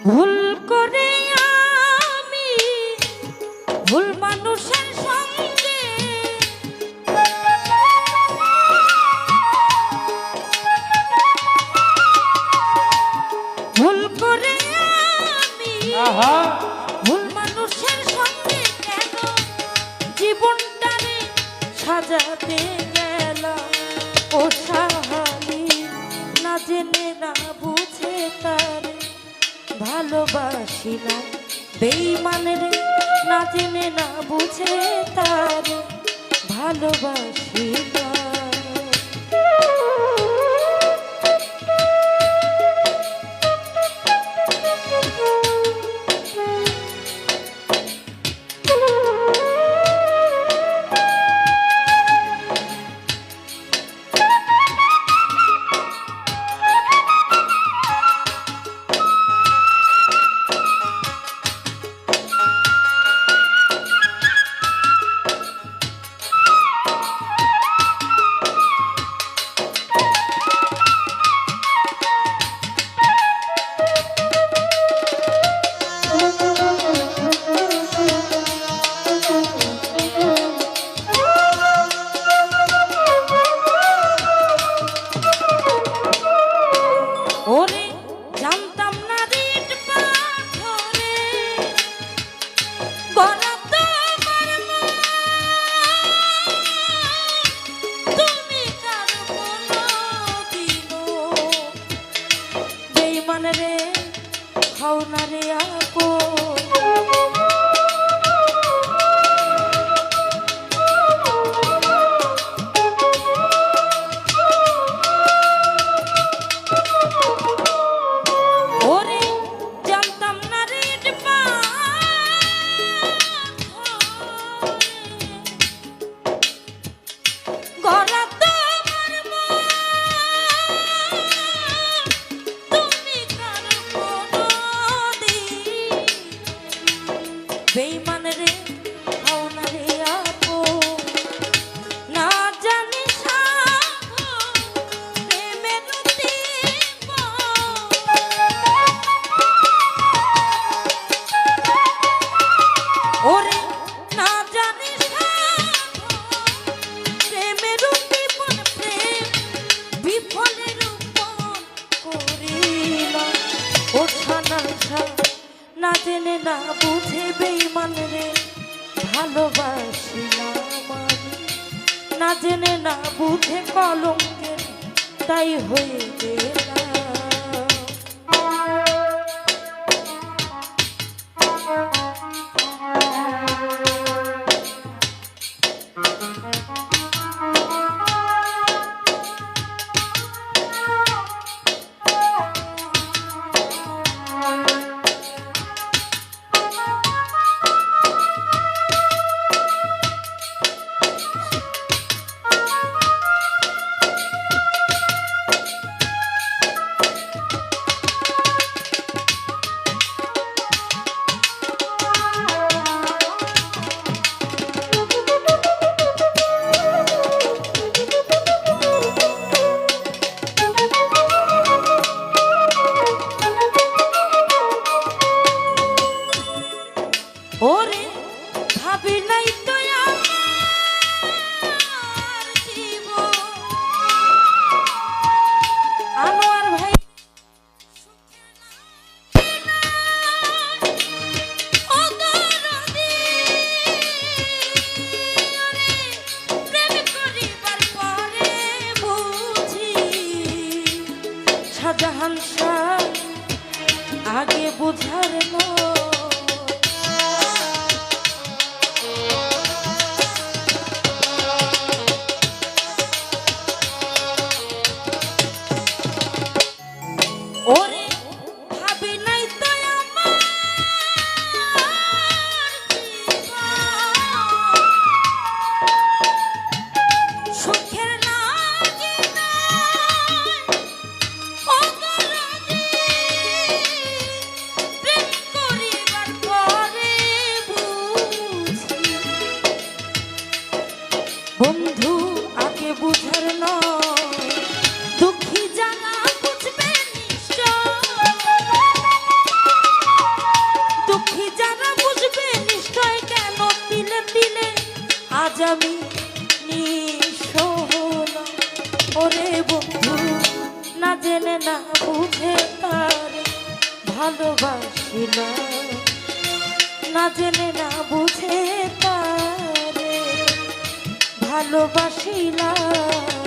ভুল করে আমি ভুল মানুষের সঙ্গে। ভুল করে আমি ভুল মানুষের সঙ্গে কেন জীবনটারে সাজাতে গেল ও সাহালি না জেনে না বুঝে তার ভালোবাসি না বেইমানের না জেনে না বুঝে তার ভালোবাসি না বেইমান জেনে না বুঝে বেইমান রে, ভালোবাসিলাম আমি। না জেনে না বুঝে কলঙ্কের, তাই হয়ে গেলাম ভাবি নাই তো আমার ভাই শাহ আগে বুঝার নয় আমি নিঃস্ব হলাম ওরে বন্ধু, না জেনে, না বুঝে তার ভালোবাসিলাম না। জেনে, না বুঝে তার ভালোবাসিলাম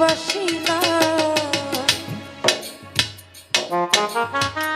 ভালোবাসিলাম জানতাম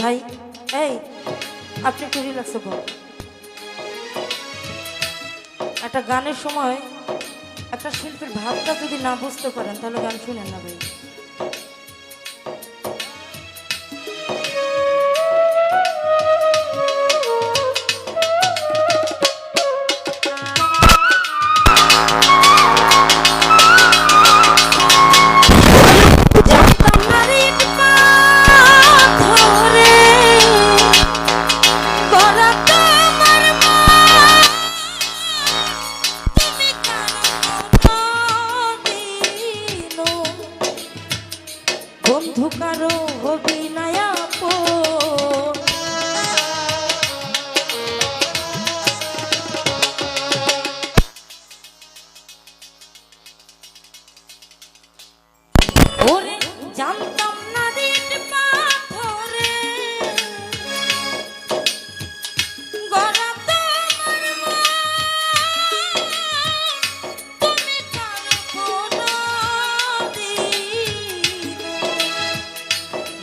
ভাই, এই, আপনি একটু রিল্যাক্স বল? একটা গানের সময় একটা শিল্পীর ভাবটা যদি না বুঝতে পারেন, তাহলে গান শুনেন না ভাই।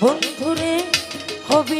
বন্ধুরে হবি